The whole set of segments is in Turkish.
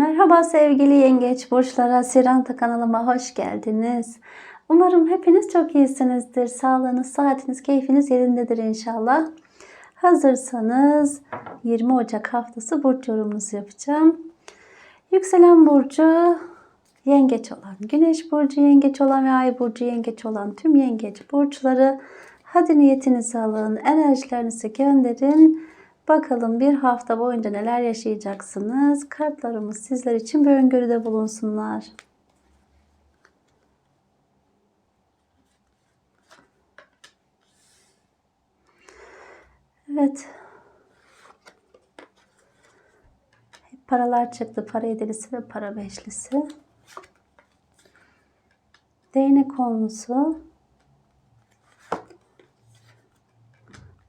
Merhaba sevgili yengeç burçlara, Siranta kanalıma hoş geldiniz. Umarım hepiniz çok iyisinizdir. Sağlığınız, saatiniz, keyfiniz yerindedir inşallah. Hazırsanız 20 Ocak haftası burç yorumunuzu yapacağım. Yükselen burcu yengeç olan, güneş burcu yengeç olan ve ay burcu yengeç olan tüm yengeç burçları hadi niyetinizi alın, enerjilerinizi gönderin. Bakalım bir hafta boyunca neler yaşayacaksınız. Kartlarımız sizler için bir öngörüde bulunsunlar. Evet. Hep paralar çıktı. Para yedilisi ve para beşlisi. Değnek onlusu.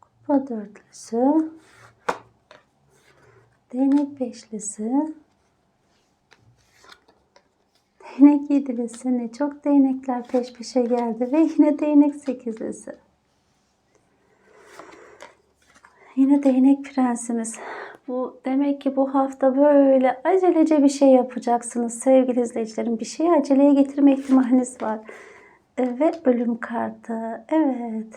Kupa dörtlüsü. Değnek beşlisi. Değnek yedilisi. Ne çok değnekler peş peşe geldi. Ve yine değnek sekizlisi. Yine değnek prensimiz. Bu demek ki bu hafta böyle acelece bir şey yapacaksınız sevgili izleyicilerim. Bir şeyi aceleye getirme ihtimaliniz var. E, Ve ölüm kartı. Evet.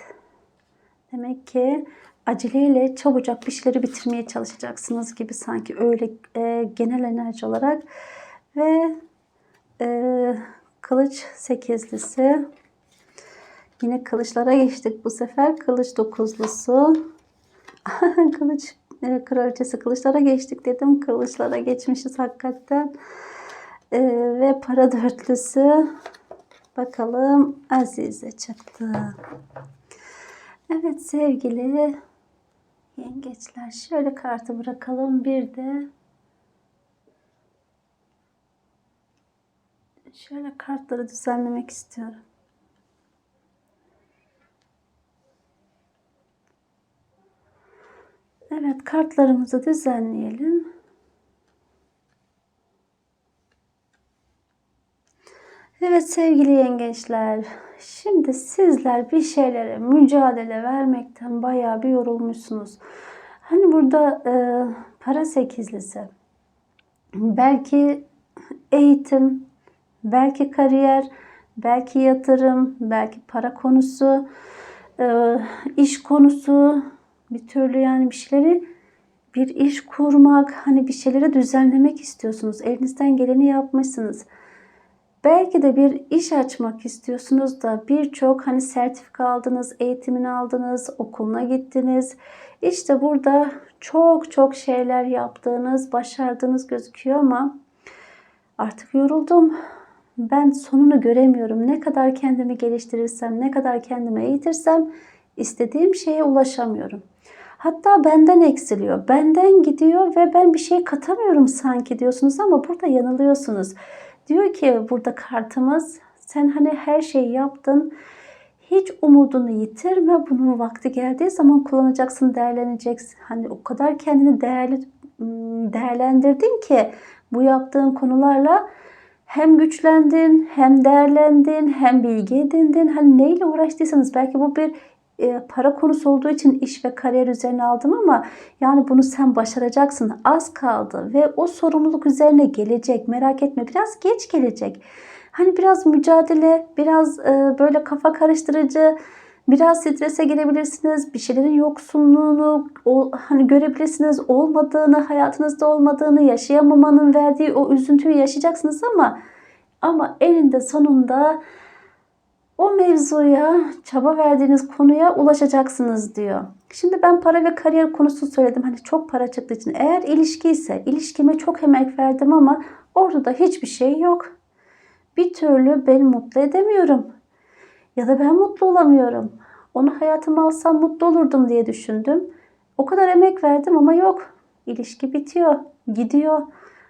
Demek ki aceleyle çabucak bir şeyleri bitirmeye çalışacaksınız gibi sanki öyle e, genel enerji olarak. Ve e, kılıç sekizlisi. Yine kılıçlara geçtik bu sefer. Kılıç dokuzlusu. Kılıç e, kraliçesi kılıçlara geçtik dedim. Kılıçlara geçmişiz hakikaten. E, ve para dörtlüsü. Bakalım Azize çıktı. Evet sevgili yengeçler şöyle kartı bırakalım. Bir de şöyle kartları düzenlemek istiyorum. Evet kartlarımızı düzenleyelim. Evet sevgili yengeçler, şimdi sizler bir şeylere mücadele vermekten bayağı bir yorulmuşsunuz. Hani burada e, para sekizlisi, belki eğitim, belki kariyer, belki yatırım, belki para konusu, e, iş konusu, bir türlü yani bir şeyleri bir iş kurmak, hani bir şeyleri düzenlemek istiyorsunuz. Elinizden geleni yapmışsınız. Belki de bir iş açmak istiyorsunuz da birçok hani sertifika aldınız, eğitimini aldınız, okuluna gittiniz. İşte burada çok çok şeyler yaptığınız, başardığınız gözüküyor ama artık yoruldum. Ben sonunu göremiyorum. Ne kadar kendimi geliştirirsem, ne kadar kendimi eğitirsem istediğim şeye ulaşamıyorum. Hatta benden eksiliyor, benden gidiyor ve ben bir şey katamıyorum sanki diyorsunuz ama burada yanılıyorsunuz. Diyor ki burada kartımız sen hani her şeyi yaptın. Hiç umudunu yitirme. Bunun vakti geldiği zaman kullanacaksın, değerleneceksin. Hani o kadar kendini değerli değerlendirdin ki bu yaptığın konularla hem güçlendin, hem değerlendin, hem bilgi edindin. Hani neyle uğraştıysanız belki bu bir para konusu olduğu için iş ve kariyer üzerine aldım ama yani bunu sen başaracaksın. Az kaldı ve o sorumluluk üzerine gelecek. Merak etme biraz geç gelecek. Hani biraz mücadele, biraz e, böyle kafa karıştırıcı, biraz strese girebilirsiniz. Bir şeylerin yoksunluğunu hani görebilirsiniz. Olmadığını, hayatınızda olmadığını, yaşayamamanın verdiği o üzüntüyü yaşayacaksınız ama ama eninde sonunda o mevzuya, çaba verdiğiniz konuya ulaşacaksınız diyor. Şimdi ben para ve kariyer konusu söyledim. Hani çok para çıktığı için. Eğer ilişki ise ilişkime çok emek verdim ama orada da hiçbir şey yok. Bir türlü beni mutlu edemiyorum. Ya da ben mutlu olamıyorum. Onu hayatıma alsam mutlu olurdum diye düşündüm. O kadar emek verdim ama yok. İlişki bitiyor, gidiyor.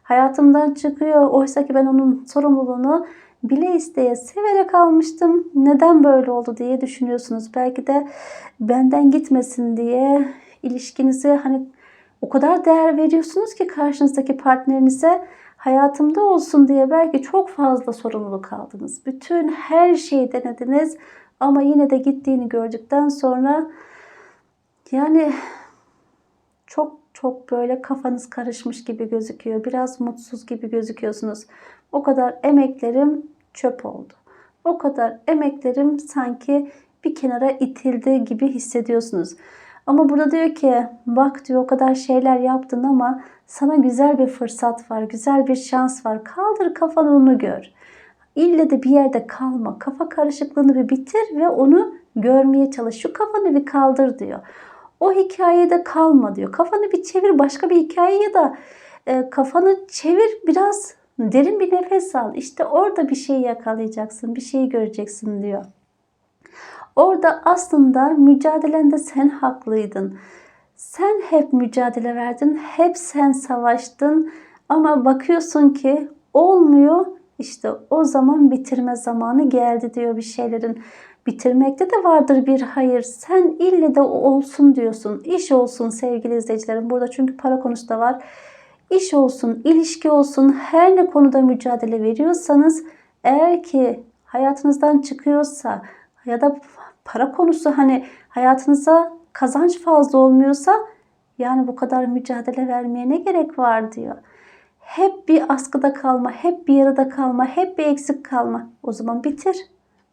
Hayatımdan çıkıyor. Oysa ki ben onun sorumluluğunu bile isteye severek almıştım. Neden böyle oldu diye düşünüyorsunuz. Belki de benden gitmesin diye ilişkinizi hani o kadar değer veriyorsunuz ki karşınızdaki partnerinize hayatımda olsun diye belki çok fazla sorumluluk aldınız. Bütün her şeyi denediniz ama yine de gittiğini gördükten sonra yani çok Çok böyle kafanız karışmış gibi gözüküyor. Biraz mutsuz gibi gözüküyorsunuz. O kadar emeklerim çöp oldu. O kadar emeklerim sanki bir kenara itildi gibi hissediyorsunuz. Ama burada diyor ki bak diyor o kadar şeyler yaptın ama sana güzel bir fırsat var, güzel bir şans var. Kaldır kafanı onu gör. İlle de bir yerde kalma. Kafa karışıklığını bir bitir ve onu görmeye çalış. Şu kafanı bir kaldır diyor. O hikayede kalma diyor. Kafanı bir çevir başka bir hikaye ya da e, kafanı çevir biraz derin bir nefes al. İşte orada bir şey yakalayacaksın, bir şey göreceksin diyor. Orada aslında mücadelende sen haklıydın. Sen hep mücadele verdin, hep sen savaştın ama bakıyorsun ki olmuyor. İşte o zaman bitirme zamanı geldi diyor bir şeylerin. Bitirmekte de vardır bir hayır. Sen ille de olsun diyorsun. İş olsun sevgili izleyicilerim. Burada çünkü para konusu da var. İş olsun, ilişki olsun, her ne konuda mücadele veriyorsanız eğer ki hayatınızdan çıkıyorsa ya da para konusu hani hayatınıza kazanç fazla olmuyorsa yani bu kadar mücadele vermeye ne gerek var diyor. Hep bir askıda kalma, hep bir yarıda kalma, hep bir eksik kalma. O zaman bitir.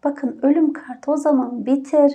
Bakın ölüm kartı o zaman bitir.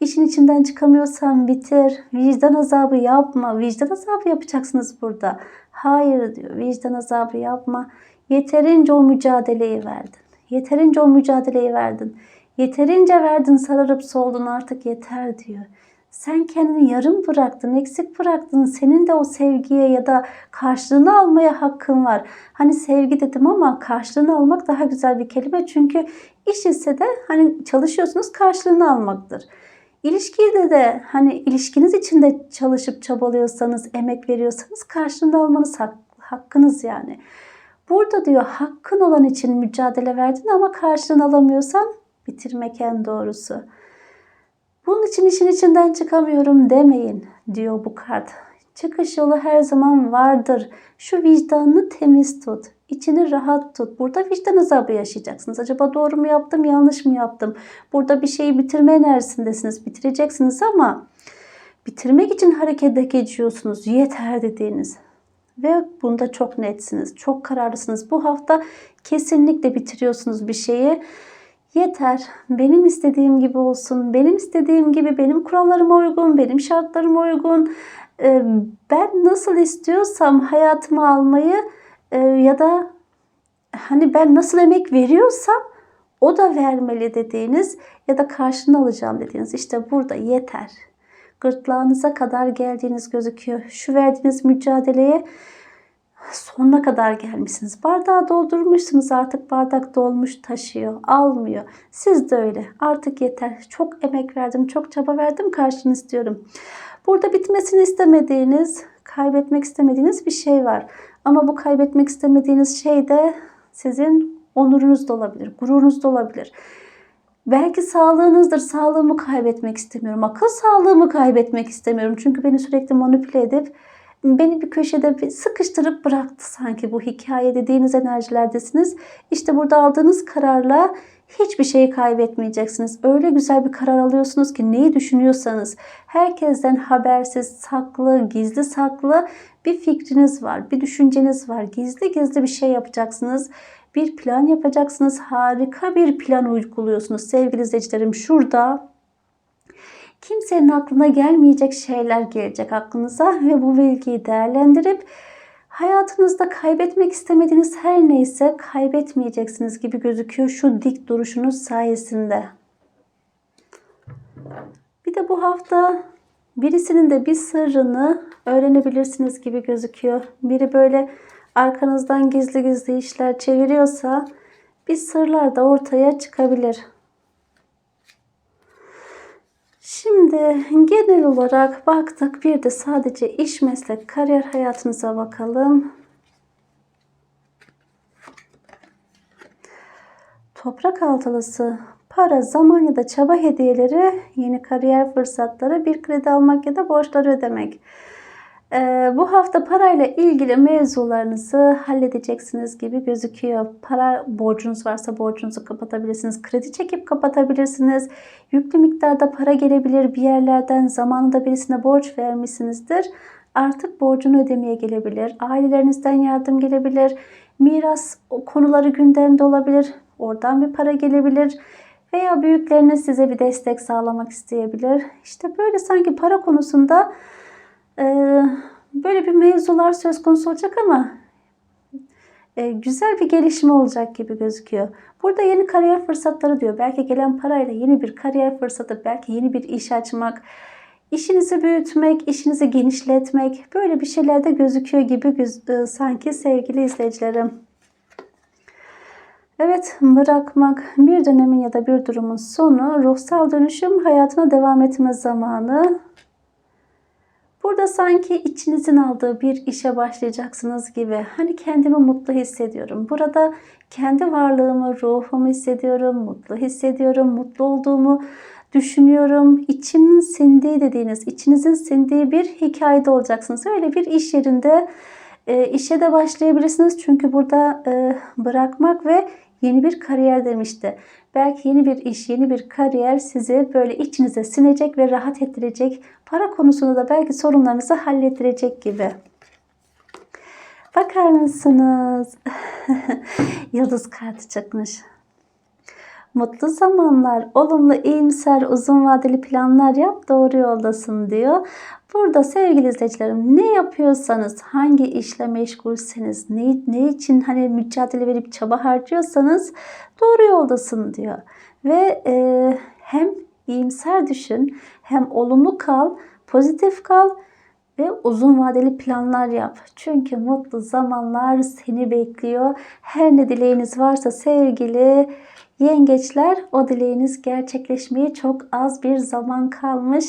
İşin içinden çıkamıyorsan bitir. Vicdan azabı yapma. Vicdan azabı yapacaksınız burada. Hayır diyor. Vicdan azabı yapma. Yeterince o mücadeleyi verdin. Yeterince o mücadeleyi verdin. Yeterince verdin sararıp soldun artık yeter diyor. Sen kendini yarım bıraktın, eksik bıraktın. Senin de o sevgiye ya da karşılığını almaya hakkın var. Hani sevgi dedim ama karşılığını almak daha güzel bir kelime. Çünkü iş ise de hani çalışıyorsunuz karşılığını almaktır. İlişkide de hani ilişkiniz içinde çalışıp çabalıyorsanız, emek veriyorsanız karşılığını almanız hak, hakkınız yani. Burada diyor hakkın olan için mücadele verdin ama karşılığını alamıyorsan bitirmek en doğrusu. Bunun için işin içinden çıkamıyorum demeyin diyor bu kart. Çıkış yolu her zaman vardır. Şu vicdanını temiz tut. İçini rahat tut. Burada vicdan azabı yaşayacaksınız. Acaba doğru mu yaptım, yanlış mı yaptım? Burada bir şeyi bitirme enerjisindesiniz. Bitireceksiniz ama bitirmek için harekete geçiyorsunuz. Yeter dediğiniz. Ve bunda çok netsiniz. Çok kararlısınız. Bu hafta kesinlikle bitiriyorsunuz bir şeyi. Yeter. Benim istediğim gibi olsun. Benim istediğim gibi benim kurallarıma uygun, benim şartlarıma uygun. Ee, Ben nasıl istiyorsam hayatımı almayı e, ya da hani ben nasıl emek veriyorsam o da vermeli dediğiniz ya da karşını alacağım dediğiniz işte burada yeter. Gırtlağınıza kadar geldiğiniz gözüküyor. Şu verdiğiniz mücadeleye sonuna kadar gelmişsiniz. Bardağı doldurmuşsunuz artık bardak dolmuş taşıyor, almıyor. Siz de öyle. Artık yeter. Çok emek verdim, çok çaba verdim karşını istiyorum. Burada bitmesini istemediğiniz, kaybetmek istemediğiniz bir şey var. Ama bu kaybetmek istemediğiniz şey de sizin onurunuz da olabilir, gururunuz da olabilir. Belki sağlığınızdır. Sağlığımı kaybetmek istemiyorum. Akıl sağlığımı kaybetmek istemiyorum. Çünkü beni sürekli manipüle edip beni bir köşede bir sıkıştırıp bıraktı sanki bu hikaye dediğiniz enerjilerdesiniz. İşte burada aldığınız kararla hiçbir şeyi kaybetmeyeceksiniz. Öyle güzel bir karar alıyorsunuz ki neyi düşünüyorsanız herkesten habersiz, saklı, gizli saklı bir fikriniz var, bir düşünceniz var. Gizli gizli bir şey yapacaksınız. Bir plan yapacaksınız. Harika bir plan uyguluyorsunuz sevgili izleyicilerim. Şurada kimsenin aklına gelmeyecek şeyler gelecek aklınıza ve bu bilgiyi değerlendirip hayatınızda kaybetmek istemediğiniz her neyse kaybetmeyeceksiniz gibi gözüküyor şu dik duruşunuz sayesinde. Bir de bu hafta birisinin de bir sırrını öğrenebilirsiniz gibi gözüküyor. Biri böyle arkanızdan gizli gizli işler çeviriyorsa bir sırlar da ortaya çıkabilir. Şimdi genel olarak baktık. Bir de sadece iş, meslek, kariyer hayatınıza bakalım. Toprak altılısı para, zaman ya da çaba hediyeleri, yeni kariyer fırsatları, bir kredi almak ya da borçları ödemek. Ee, bu hafta parayla ilgili mevzularınızı halledeceksiniz gibi gözüküyor. Para borcunuz varsa borcunuzu kapatabilirsiniz. Kredi çekip kapatabilirsiniz. Yüklü miktarda para gelebilir bir yerlerden. Zamanında birisine borç vermişsinizdir. artık borcunu ödemeye gelebilir. Ailelerinizden yardım gelebilir. Miras konuları gündemde olabilir. Oradan bir para gelebilir. Veya büyükleriniz size bir destek sağlamak isteyebilir. İşte böyle sanki para konusunda böyle bir mevzular söz konusu olacak ama e, güzel bir gelişme olacak gibi gözüküyor. Burada yeni kariyer fırsatları diyor. Belki gelen parayla yeni bir kariyer fırsatı, belki yeni bir iş açmak, işinizi büyütmek, işinizi genişletmek böyle bir şeyler de gözüküyor gibi göz, e, sanki sevgili izleyicilerim. Evet, bırakmak bir dönemin ya da bir durumun sonu, ruhsal dönüşüm hayatına devam etme zamanı. Burada sanki içinizin aldığı bir işe başlayacaksınız gibi. Hani kendimi mutlu hissediyorum. Burada kendi varlığımı, ruhumu hissediyorum, mutlu hissediyorum, mutlu olduğumu düşünüyorum. İçimin sindiği dediğiniz, içinizin sindiği bir hikayede olacaksınız. Öyle bir iş yerinde e, işe de başlayabilirsiniz. Çünkü burada e, bırakmak ve yeni bir kariyer demişti. Belki yeni bir iş, yeni bir kariyer sizi böyle içinize sinecek ve rahat ettirecek. Para konusunda da belki sorunlarınızı hallettirecek gibi. Bakar mısınız? Yıldız kartı çıkmış. Mutlu zamanlar, olumlu, iyimser, uzun vadeli planlar yap, doğru yoldasın diyor. Burada sevgili izleyicilerim ne yapıyorsanız, hangi işle meşgulseniz, ne, ne için hani mücadele verip çaba harcıyorsanız doğru yoldasın diyor. Ve e, hem iyimser düşün, hem olumlu kal, pozitif kal ve uzun vadeli planlar yap. Çünkü mutlu zamanlar seni bekliyor. Her ne dileğiniz varsa sevgili Yengeçler o dileğiniz gerçekleşmeye çok az bir zaman kalmış.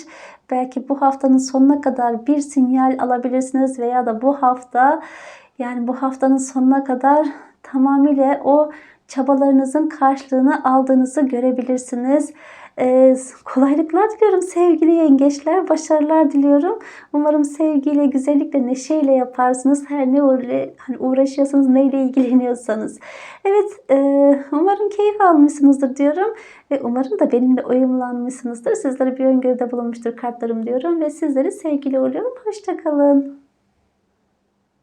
Belki bu haftanın sonuna kadar bir sinyal alabilirsiniz veya da bu hafta yani bu haftanın sonuna kadar tamamıyla o çabalarınızın karşılığını aldığınızı görebilirsiniz. Ee, kolaylıklar diliyorum sevgili yengeçler. Başarılar diliyorum. Umarım sevgiyle, güzellikle, neşeyle yaparsınız. Her ne hani uğraşıyorsanız, neyle ilgileniyorsanız. Evet, e, umarım keyif almışsınızdır diyorum. Ve umarım da benimle uyumlanmışsınızdır. Sizlere bir öngörüde bulunmuştur kartlarım diyorum. Ve sizleri sevgiyle uğurluyorum. Hoşçakalın.